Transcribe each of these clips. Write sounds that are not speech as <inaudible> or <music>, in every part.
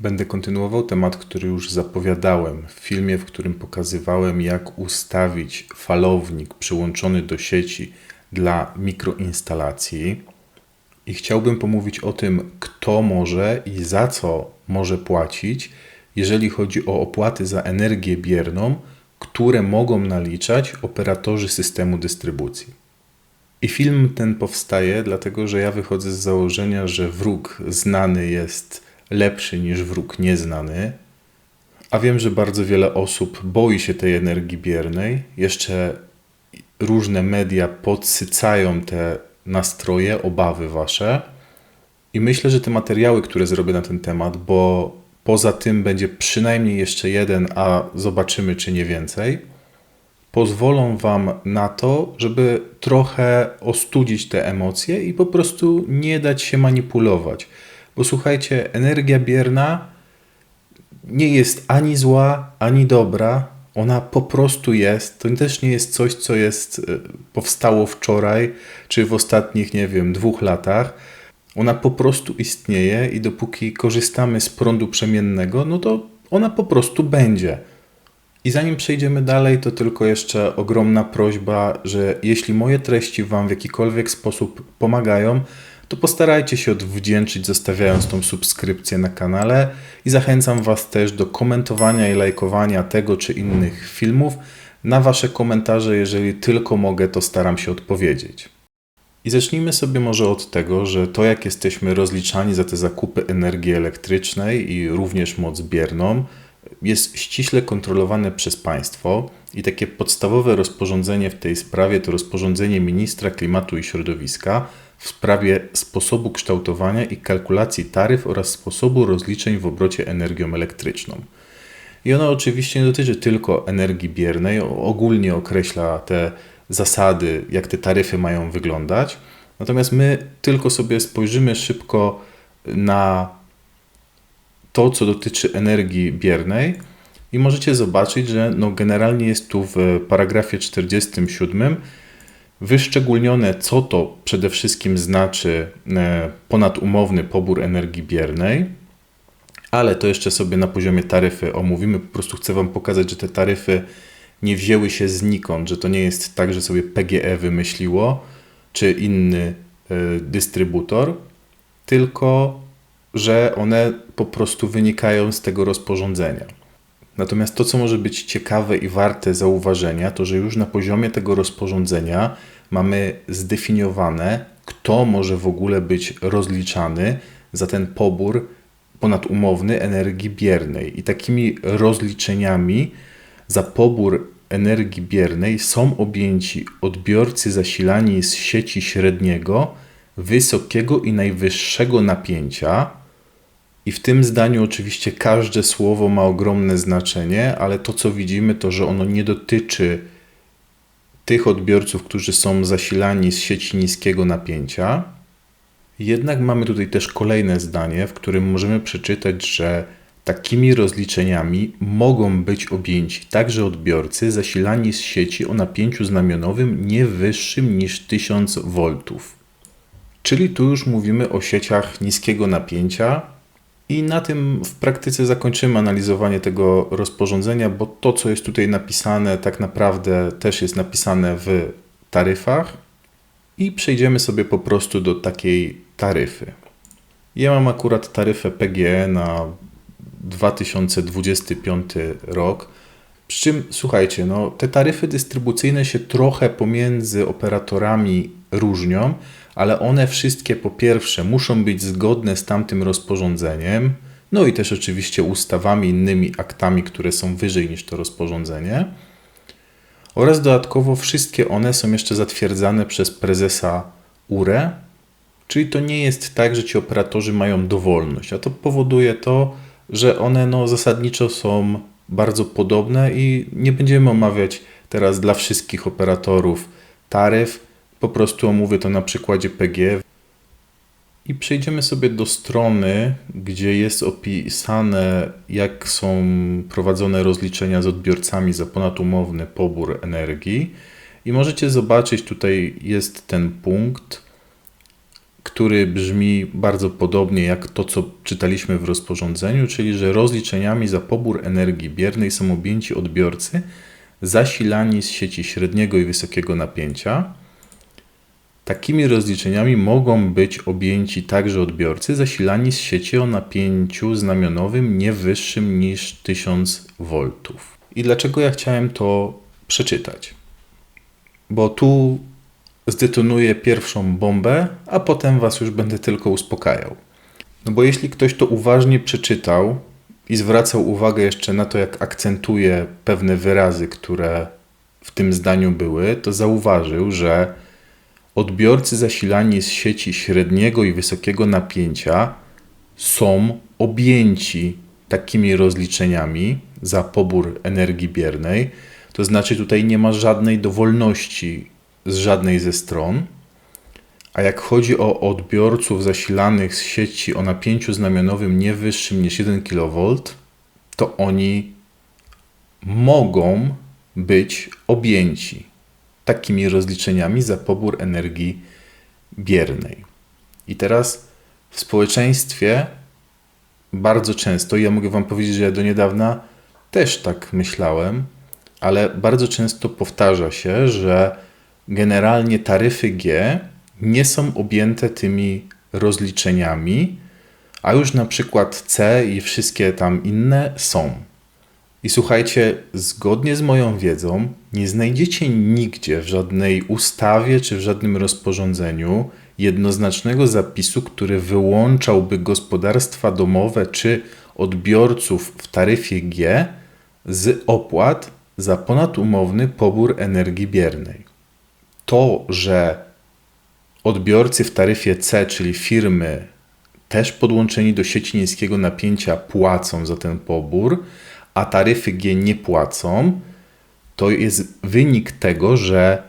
Będę kontynuował temat, który już zapowiadałem w filmie, w którym pokazywałem, jak ustawić falownik przyłączony do sieci dla mikroinstalacji. I chciałbym pomówić o tym, kto może i za co może płacić, jeżeli chodzi o opłaty za energię bierną, które mogą naliczać operatorzy systemu dystrybucji. I film ten powstaje dlatego, że ja wychodzę z założenia, że wróg znany jest lepszy niż wróg nieznany. A wiem, że bardzo wiele osób boi się tej energii biernej. Jeszcze różne media podsycają te nastroje, obawy wasze. I myślę, że te materiały, które zrobię na ten temat, bo poza tym będzie przynajmniej jeszcze jeden, a zobaczymy, czy nie więcej, pozwolą Wam na to, żeby trochę ostudzić te emocje i po prostu nie dać się manipulować. Bo słuchajcie, energia bierna nie jest ani zła, ani dobra. Ona po prostu jest. To też nie jest coś, co jest e, powstało wczoraj, czy w ostatnich, nie wiem, dwóch latach. Ona po prostu istnieje i dopóki korzystamy z prądu przemiennego, no to ona po prostu będzie. I zanim przejdziemy dalej, to tylko jeszcze ogromna prośba, że jeśli moje treści Wam w jakikolwiek sposób pomagają, to postarajcie się odwdzięczyć zostawiając tą subskrypcję na kanale i zachęcam Was też do komentowania i lajkowania tego czy innych filmów. Na Wasze komentarze, jeżeli tylko mogę, to staram się odpowiedzieć. I zacznijmy sobie może od tego, że to jak jesteśmy rozliczani za te zakupy energii elektrycznej i również moc bierną, jest ściśle kontrolowane przez państwo i takie podstawowe rozporządzenie w tej sprawie to rozporządzenie ministra klimatu i środowiska w sprawie sposobu kształtowania i kalkulacji taryf oraz sposobu rozliczeń w obrocie energią elektryczną. I ono oczywiście nie dotyczy tylko energii biernej, ogólnie określa te zasady, jak te taryfy mają wyglądać. Natomiast my tylko sobie spojrzymy szybko na to, co dotyczy energii biernej i możecie zobaczyć, że no generalnie jest tu w paragrafie 47 wyszczególnione, co to przede wszystkim znaczy e, ponadumowny pobór energii biernej, ale to jeszcze sobie na poziomie taryfy omówimy. Po prostu chcę Wam pokazać, że te taryfy nie wzięły się znikąd, że to nie jest tak, że sobie PGE wymyśliło, czy inny y, dystrybutor, tylko że one po prostu wynikają z tego rozporządzenia. Natomiast to, co może być ciekawe i warte zauważenia, to że już na poziomie tego rozporządzenia mamy zdefiniowane, kto może w ogóle być rozliczany za ten pobór ponadumowny energii biernej. I takimi rozliczeniami za pobór energii biernej są objęci odbiorcy zasilani z sieci średniego, wysokiego i najwyższego napięcia. I w tym zdaniu oczywiście każde słowo ma ogromne znaczenie, ale to co widzimy to, że ono nie dotyczy tych odbiorców, którzy są zasilani z sieci niskiego napięcia. Jednak mamy tutaj też kolejne zdanie, w którym możemy przeczytać, że Takimi rozliczeniami mogą być objęci także odbiorcy zasilani z sieci o napięciu znamionowym nie wyższym niż 1000 V. Czyli tu już mówimy o sieciach niskiego napięcia. I na tym w praktyce zakończymy analizowanie tego rozporządzenia, bo to, co jest tutaj napisane, tak naprawdę też jest napisane w taryfach. I przejdziemy sobie po prostu do takiej taryfy. Ja mam akurat taryfę PGE na 2025 rok. Przy czym, słuchajcie, no, te taryfy dystrybucyjne się trochę pomiędzy operatorami różnią, ale one wszystkie po pierwsze muszą być zgodne z tamtym rozporządzeniem, no i też oczywiście ustawami, innymi aktami, które są wyżej niż to rozporządzenie. Oraz dodatkowo wszystkie one są jeszcze zatwierdzane przez prezesa URE, czyli to nie jest tak, że ci operatorzy mają dowolność, a to powoduje to, że one no, zasadniczo są bardzo podobne i nie będziemy omawiać teraz dla wszystkich operatorów taryf. Po prostu omówię to na przykładzie PG. I przejdziemy sobie do strony, gdzie jest opisane, jak są prowadzone rozliczenia z odbiorcami za ponadumowny pobór energii. I możecie zobaczyć, tutaj jest ten punkt, który brzmi bardzo podobnie jak to, co czytaliśmy w rozporządzeniu, czyli że rozliczeniami za pobór energii biernej są objęci odbiorcy zasilani z sieci średniego i wysokiego napięcia. Takimi rozliczeniami mogą być objęci także odbiorcy zasilani z sieci o napięciu znamionowym nie wyższym niż 1000 V. I dlaczego ja chciałem to przeczytać? Bo tu zdetonuję pierwszą bombę, a potem Was już będę tylko uspokajał. No bo jeśli ktoś to uważnie przeczytał i zwracał uwagę jeszcze na to, jak akcentuje pewne wyrazy, które w tym zdaniu były, to zauważył, że odbiorcy zasilani z sieci średniego i wysokiego napięcia są objęci takimi rozliczeniami za pobór energii biernej. To znaczy, tutaj nie ma żadnej dowolności z żadnej ze stron. A jak chodzi o odbiorców zasilanych z sieci o napięciu znamionowym nie wyższym niż 1 kV, to oni mogą być objęci takimi rozliczeniami za pobór energii biernej. I teraz w społeczeństwie bardzo często, ja mogę Wam powiedzieć, że ja do niedawna też tak myślałem, ale bardzo często powtarza się, że generalnie taryfy G nie są objęte tymi rozliczeniami, a już na przykład C i wszystkie tam inne są. I słuchajcie, zgodnie z moją wiedzą, nie znajdziecie nigdzie w żadnej ustawie czy w żadnym rozporządzeniu jednoznacznego zapisu, który wyłączałby gospodarstwa domowe czy odbiorców w taryfie G z opłat za ponatumowny pobór energii biernej. To, że odbiorcy w taryfie C, czyli firmy też podłączeni do sieci niskiego napięcia płacą za ten pobór, a taryfy G nie płacą, to jest wynik tego, że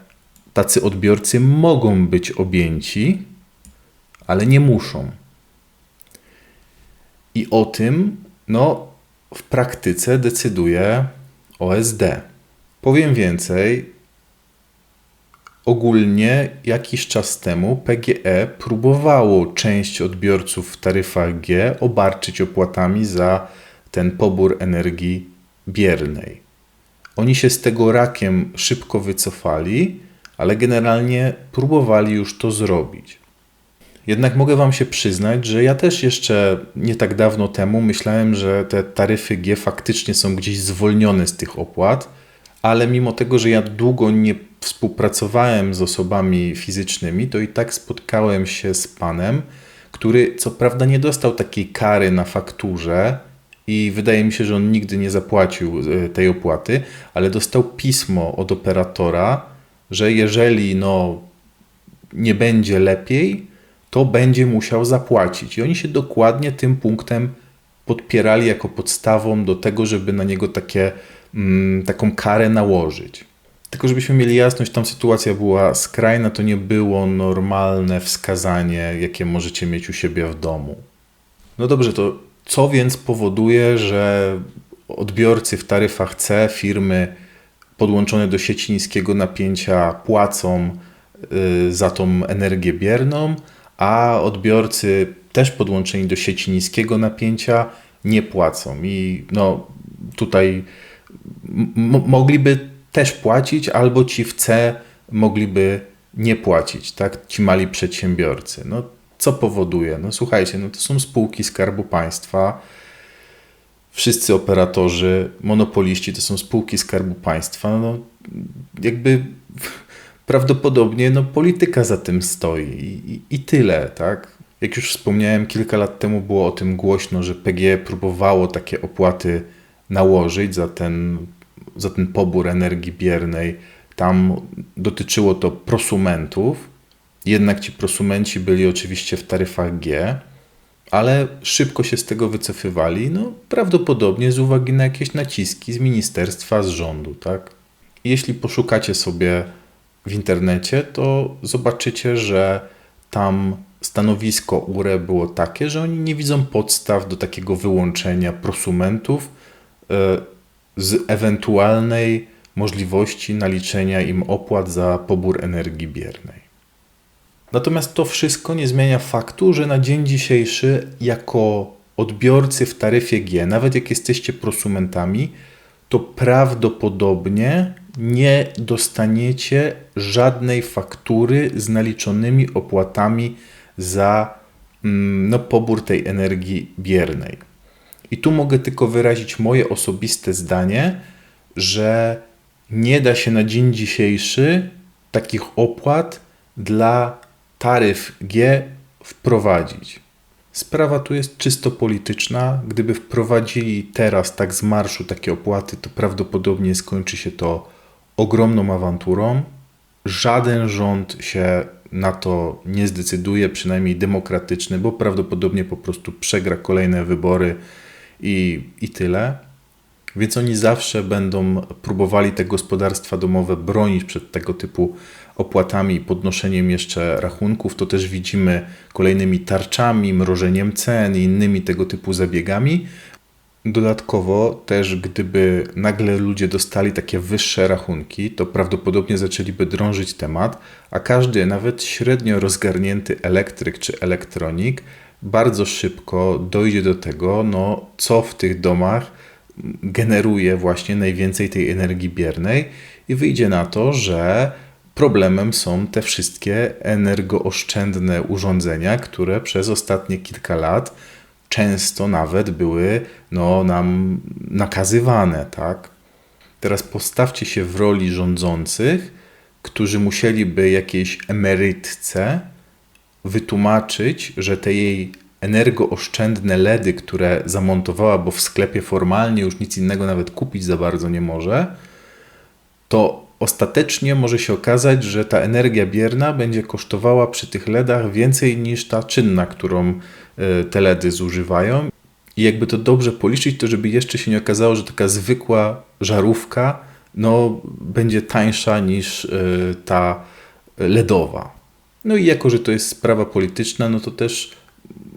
tacy odbiorcy mogą być objęci, ale nie muszą. I o tym no, w praktyce decyduje OSD. Powiem więcej, ogólnie jakiś czas temu PGE próbowało część odbiorców w taryfach G obarczyć opłatami za ten pobór energii biernej. Oni się z tego rakiem szybko wycofali, ale generalnie próbowali już to zrobić. Jednak mogę Wam się przyznać, że ja też jeszcze nie tak dawno temu myślałem, że te taryfy G faktycznie są gdzieś zwolnione z tych opłat, ale mimo tego, że ja długo nie współpracowałem z osobami fizycznymi, to i tak spotkałem się z panem, który co prawda nie dostał takiej kary na fakturze, i wydaje mi się, że on nigdy nie zapłacił e, tej opłaty, ale dostał pismo od operatora, że jeżeli no, nie będzie lepiej, to będzie musiał zapłacić. I oni się dokładnie tym punktem podpierali jako podstawą do tego, żeby na niego takie, mm, taką karę nałożyć. Tylko żebyśmy mieli jasność, tam sytuacja była skrajna, to nie było normalne wskazanie, jakie możecie mieć u siebie w domu. No dobrze, to co więc powoduje, że odbiorcy w taryfach C, firmy podłączone do sieci niskiego napięcia płacą y, za tą energię bierną, a odbiorcy też podłączeni do sieci niskiego napięcia nie płacą. I no, tutaj mogliby też płacić, albo ci w C mogliby nie płacić, tak? Ci mali przedsiębiorcy. No, co powoduje? No słuchajcie, no to są spółki Skarbu Państwa. Wszyscy operatorzy, monopoliści to są spółki Skarbu Państwa. No, jakby prawdopodobnie no, polityka za tym stoi i, i tyle, tak? Jak już wspomniałem, kilka lat temu było o tym głośno, że PGE próbowało takie opłaty nałożyć za ten, za ten pobór energii biernej. Tam dotyczyło to prosumentów, jednak ci prosumenci byli oczywiście w taryfach G, ale szybko się z tego wycofywali, no prawdopodobnie z uwagi na jakieś naciski z ministerstwa, z rządu, tak? Jeśli poszukacie sobie w internecie, to zobaczycie, że tam stanowisko URE było takie, że oni nie widzą podstaw do takiego wyłączenia prosumentów e, z ewentualnej możliwości naliczenia im opłat za pobór energii biernej. Natomiast to wszystko nie zmienia faktu, że na dzień dzisiejszy, jako odbiorcy w taryfie G, nawet jak jesteście prosumentami, to prawdopodobnie nie dostaniecie żadnej faktury z naliczonymi opłatami za mm, no, pobór tej energii biernej. I tu mogę tylko wyrazić moje osobiste zdanie, że nie da się na dzień dzisiejszy takich opłat dla taryf G wprowadzić. Sprawa tu jest czysto polityczna. Gdyby wprowadzili teraz tak z marszu takie opłaty, to prawdopodobnie skończy się to ogromną awanturą. Żaden rząd się na to nie zdecyduje, przynajmniej demokratyczny, bo prawdopodobnie po prostu przegra kolejne wybory i, i tyle. Więc oni zawsze będą próbowali te gospodarstwa domowe bronić przed tego typu opłatami i podnoszeniem jeszcze rachunków. To też widzimy kolejnymi tarczami, mrożeniem cen i innymi tego typu zabiegami. Dodatkowo też, gdyby nagle ludzie dostali takie wyższe rachunki, to prawdopodobnie zaczęliby drążyć temat, a każdy, nawet średnio rozgarnięty elektryk czy elektronik, bardzo szybko dojdzie do tego, no, co w tych domach generuje właśnie najwięcej tej energii biernej i wyjdzie na to, że problemem są te wszystkie energooszczędne urządzenia, które przez ostatnie kilka lat często nawet były no, nam nakazywane, tak? Teraz postawcie się w roli rządzących, którzy musieliby jakiejś emerytce wytłumaczyć, że te jej energooszczędne LEDy, które zamontowała, bo w sklepie formalnie już nic innego nawet kupić za bardzo nie może, to ostatecznie może się okazać, że ta energia bierna będzie kosztowała przy tych LEDach więcej niż ta czynna, którą e, te LEDy zużywają. I jakby to dobrze policzyć, to żeby jeszcze się nie okazało, że taka zwykła żarówka no, będzie tańsza niż e, ta LEDowa. No i jako, że to jest sprawa polityczna, no to też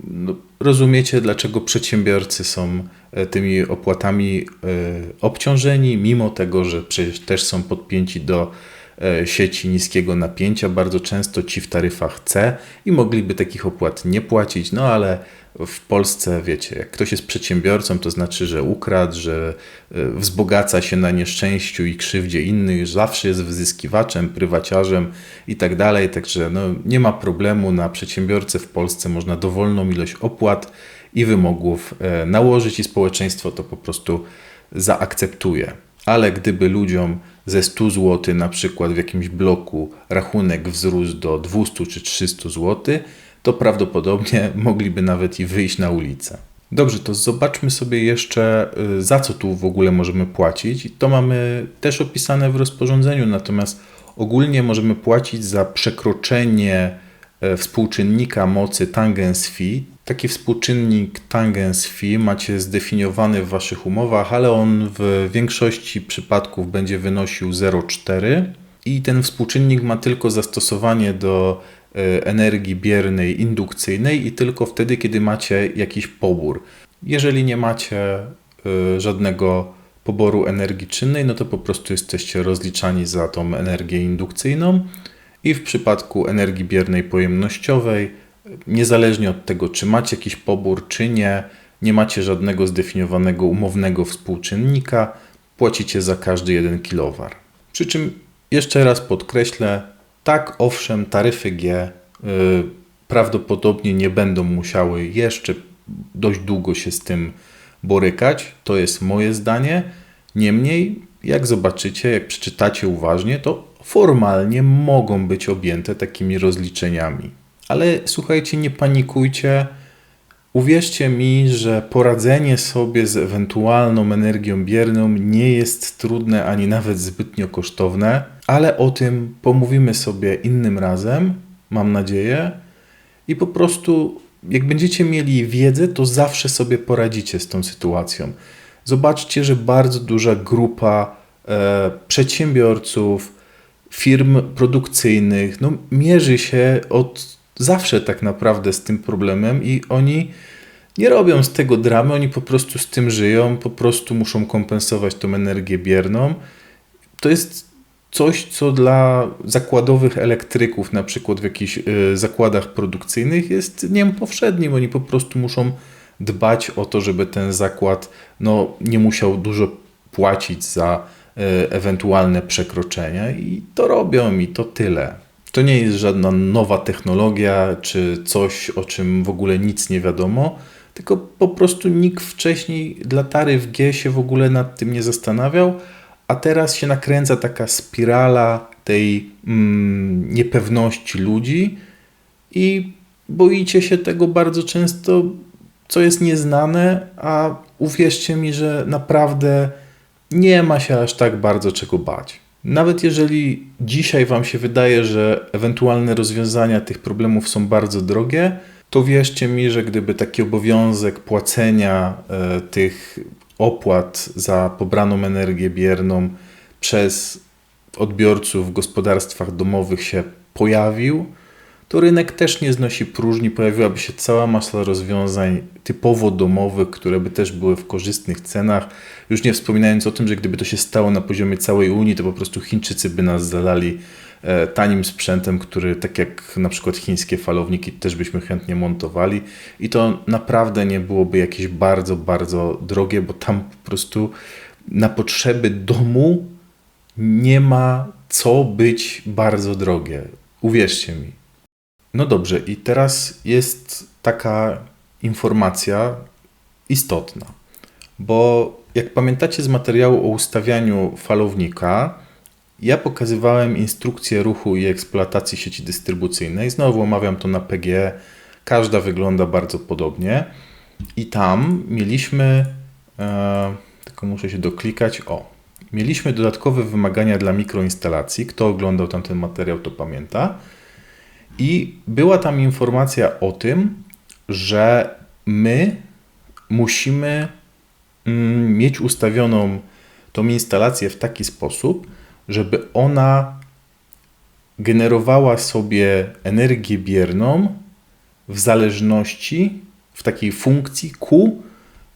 no, rozumiecie, dlaczego przedsiębiorcy są e, tymi opłatami e, obciążeni, mimo tego, że przecież też są podpięci do e, sieci niskiego napięcia, bardzo często ci w taryfach C i mogliby takich opłat nie płacić, no ale w Polsce, wiecie, jak ktoś jest przedsiębiorcą, to znaczy, że ukradł, że wzbogaca się na nieszczęściu i krzywdzie innych, zawsze jest wyzyskiwaczem, prywaciarzem i tak dalej. Także no, nie ma problemu. Na przedsiębiorcę w Polsce, można dowolną ilość opłat i wymogów e, nałożyć i społeczeństwo to po prostu zaakceptuje. Ale gdyby ludziom ze 100 zł na przykład w jakimś bloku rachunek wzrósł do 200 czy 300 zł, to prawdopodobnie <laughs> mogliby nawet i wyjść na ulicę. Dobrze, to zobaczmy sobie jeszcze, y, za co tu w ogóle możemy płacić. To mamy też opisane w rozporządzeniu, natomiast ogólnie możemy płacić za przekroczenie e, współczynnika mocy tangens phi. Taki współczynnik tangens phi macie zdefiniowany w Waszych umowach, ale on w większości przypadków będzie wynosił 0,4 i ten współczynnik ma tylko zastosowanie do E, energii biernej, indukcyjnej i tylko wtedy, kiedy macie jakiś pobór. Jeżeli nie macie e, żadnego poboru energii czynnej, no to po prostu jesteście rozliczani za tą energię indukcyjną i w przypadku energii biernej pojemnościowej, niezależnie od tego, czy macie jakiś pobór, czy nie, nie macie żadnego zdefiniowanego umownego współczynnika, płacicie za każdy 1 kW. Przy czym jeszcze raz podkreślę, tak, owszem, taryfy G y, prawdopodobnie nie będą musiały jeszcze dość długo się z tym borykać. To jest moje zdanie. Niemniej, jak zobaczycie, jak przeczytacie uważnie, to formalnie mogą być objęte takimi rozliczeniami. Ale słuchajcie, nie panikujcie. Uwierzcie mi, że poradzenie sobie z ewentualną energią bierną nie jest trudne ani nawet zbytnio kosztowne ale o tym pomówimy sobie innym razem, mam nadzieję. I po prostu, jak będziecie mieli wiedzę, to zawsze sobie poradzicie z tą sytuacją. Zobaczcie, że bardzo duża grupa e, przedsiębiorców, firm produkcyjnych, no, mierzy się od zawsze tak naprawdę z tym problemem i oni nie robią z tego dramy, oni po prostu z tym żyją, po prostu muszą kompensować tą energię bierną. To jest coś, co dla zakładowych elektryków, na przykład w jakichś y, zakładach produkcyjnych, jest dniem powszednim. Oni po prostu muszą dbać o to, żeby ten zakład no, nie musiał dużo płacić za y, ewentualne przekroczenia i to robią i to tyle. To nie jest żadna nowa technologia czy coś, o czym w ogóle nic nie wiadomo, tylko po prostu nikt wcześniej dla taryf G się w ogóle nad tym nie zastanawiał, a teraz się nakręca taka spirala tej mm, niepewności ludzi i boicie się tego bardzo często, co jest nieznane, a uwierzcie mi, że naprawdę nie ma się aż tak bardzo czego bać. Nawet jeżeli dzisiaj Wam się wydaje, że ewentualne rozwiązania tych problemów są bardzo drogie, to wierzcie mi, że gdyby taki obowiązek płacenia e, tych opłat za pobraną energię bierną przez odbiorców w gospodarstwach domowych się pojawił, to rynek też nie znosi próżni, pojawiłaby się cała masa rozwiązań typowo domowych, które by też były w korzystnych cenach. Już nie wspominając o tym, że gdyby to się stało na poziomie całej Unii, to po prostu Chińczycy by nas zalali e, tanim sprzętem, który tak jak na przykład chińskie falowniki też byśmy chętnie montowali i to naprawdę nie byłoby jakieś bardzo, bardzo drogie, bo tam po prostu na potrzeby domu nie ma co być bardzo drogie. Uwierzcie mi. No dobrze, i teraz jest taka informacja istotna, bo jak pamiętacie z materiału o ustawianiu falownika, ja pokazywałem instrukcję ruchu i eksploatacji sieci dystrybucyjnej. Znowu omawiam to na PGE. Każda wygląda bardzo podobnie. I tam mieliśmy, e, tylko muszę się doklikać, o, mieliśmy dodatkowe wymagania dla mikroinstalacji. Kto oglądał tamten materiał, to pamięta. I była tam informacja o tym, że my musimy mm, mieć ustawioną tą instalację w taki sposób, żeby ona generowała sobie energię bierną w zależności, w takiej funkcji Q,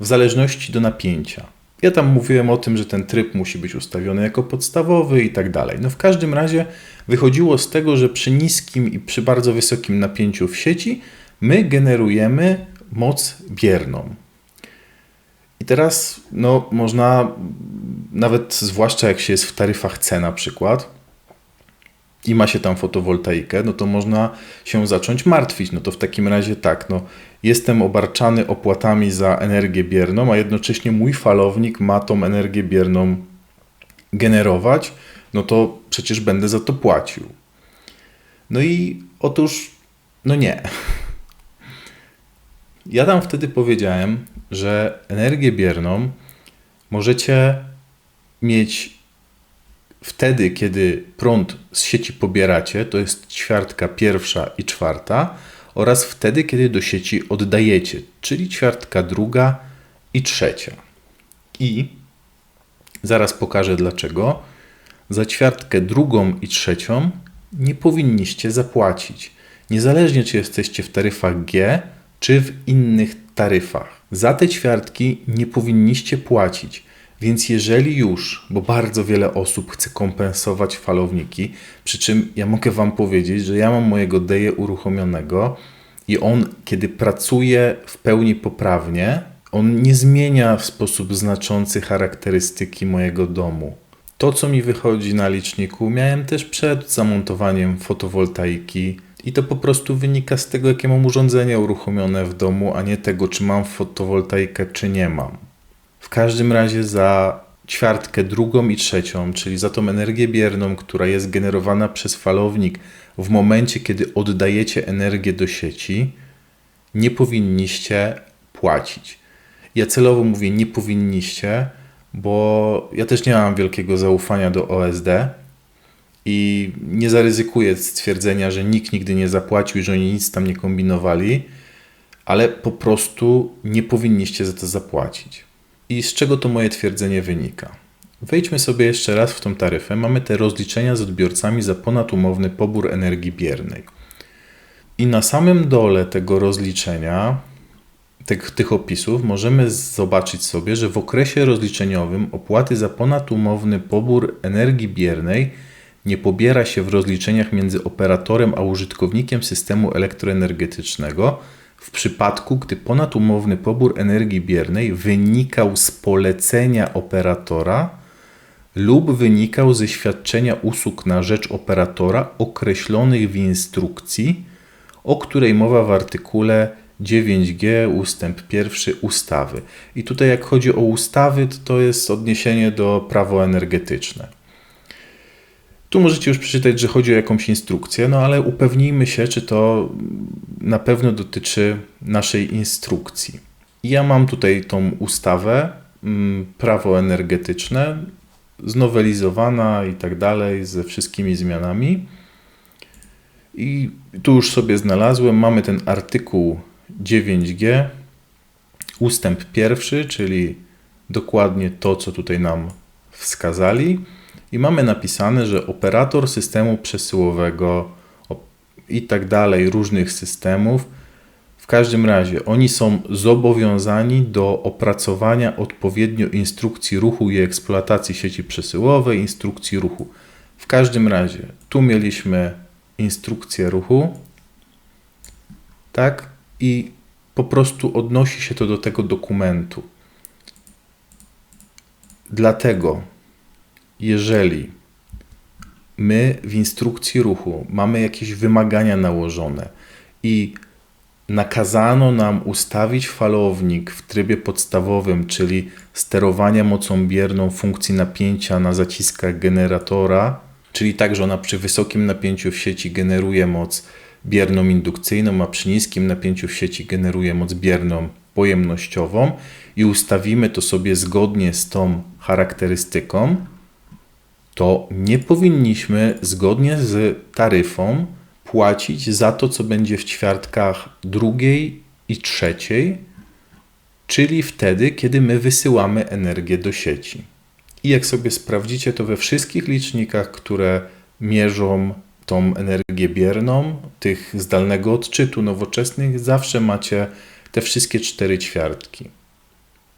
w zależności do napięcia. Ja tam mówiłem o tym, że ten tryb musi być ustawiony jako podstawowy i tak dalej. No w każdym razie wychodziło z tego, że przy niskim i przy bardzo wysokim napięciu w sieci my generujemy moc bierną. I teraz no, można, nawet zwłaszcza jak się jest w taryfach C na przykład i ma się tam fotowoltaikę, no to można się zacząć martwić. No to w takim razie tak, no, jestem obarczany opłatami za energię bierną, a jednocześnie mój falownik ma tą energię bierną generować, no to przecież będę za to płacił. No i otóż, no nie. Ja tam wtedy powiedziałem, że energię bierną możecie mieć wtedy, kiedy prąd z sieci pobieracie, to jest ćwiartka pierwsza i czwarta, oraz wtedy, kiedy do sieci oddajecie, czyli ćwiartka druga i trzecia. I zaraz pokażę dlaczego. Za ćwiartkę drugą i trzecią nie powinniście zapłacić, niezależnie czy jesteście w taryfach G czy w innych taryfach. Za te ćwiartki nie powinniście płacić. Więc jeżeli już, bo bardzo wiele osób chce kompensować falowniki, przy czym ja mogę Wam powiedzieć, że ja mam mojego deje uruchomionego i on, kiedy pracuje w pełni poprawnie, on nie zmienia w sposób znaczący charakterystyki mojego domu. To, co mi wychodzi na liczniku, miałem też przed zamontowaniem fotowoltaiki i to po prostu wynika z tego, jakie mam urządzenia uruchomione w domu, a nie tego, czy mam fotowoltaikę, czy nie mam. W każdym razie za ćwiartkę drugą i trzecią, czyli za tą energię bierną, która jest generowana przez falownik w momencie, kiedy oddajecie energię do sieci, nie powinniście płacić. Ja celowo mówię nie powinniście, bo ja też nie mam wielkiego zaufania do OSD i nie zaryzykuję stwierdzenia, że nikt nigdy nie zapłacił że oni nic tam nie kombinowali, ale po prostu nie powinniście za to zapłacić. I z czego to moje twierdzenie wynika? Wejdźmy sobie jeszcze raz w tą taryfę. Mamy te rozliczenia z odbiorcami za ponatumowny pobór energii biernej. I na samym dole tego rozliczenia, tych, tych opisów, możemy zobaczyć sobie, że w okresie rozliczeniowym opłaty za ponatumowny pobór energii biernej nie pobiera się w rozliczeniach między operatorem a użytkownikiem systemu elektroenergetycznego w przypadku, gdy ponadumowny pobór energii biernej wynikał z polecenia operatora lub wynikał ze świadczenia usług na rzecz operatora określonych w instrukcji, o której mowa w artykule 9g ustęp 1 ustawy. I tutaj jak chodzi o ustawy, to, to jest odniesienie do prawo energetyczne. Tu możecie już przeczytać, że chodzi o jakąś instrukcję, no ale upewnijmy się, czy to na pewno dotyczy naszej instrukcji. Ja mam tutaj tą ustawę, mm, prawo energetyczne, znowelizowana i tak dalej, ze wszystkimi zmianami. I tu już sobie znalazłem, mamy ten artykuł 9G, ustęp pierwszy, czyli dokładnie to, co tutaj nam wskazali. I mamy napisane, że operator systemu przesyłowego i tak dalej, różnych systemów, w każdym razie oni są zobowiązani do opracowania odpowiednio instrukcji ruchu i eksploatacji sieci przesyłowej, instrukcji ruchu. W każdym razie, tu mieliśmy instrukcję ruchu, tak? I po prostu odnosi się to do tego dokumentu. Dlatego, jeżeli my w instrukcji ruchu mamy jakieś wymagania nałożone i nakazano nam ustawić falownik w trybie podstawowym, czyli sterowania mocą bierną funkcji napięcia na zaciskach generatora, czyli tak, że ona przy wysokim napięciu w sieci generuje moc bierną indukcyjną, a przy niskim napięciu w sieci generuje moc bierną pojemnościową i ustawimy to sobie zgodnie z tą charakterystyką, to nie powinniśmy zgodnie z taryfą płacić za to, co będzie w ćwiartkach drugiej i trzeciej, czyli wtedy, kiedy my wysyłamy energię do sieci. I jak sobie sprawdzicie, to we wszystkich licznikach, które mierzą tą energię bierną, tych zdalnego odczytu nowoczesnych, zawsze macie te wszystkie cztery ćwiartki.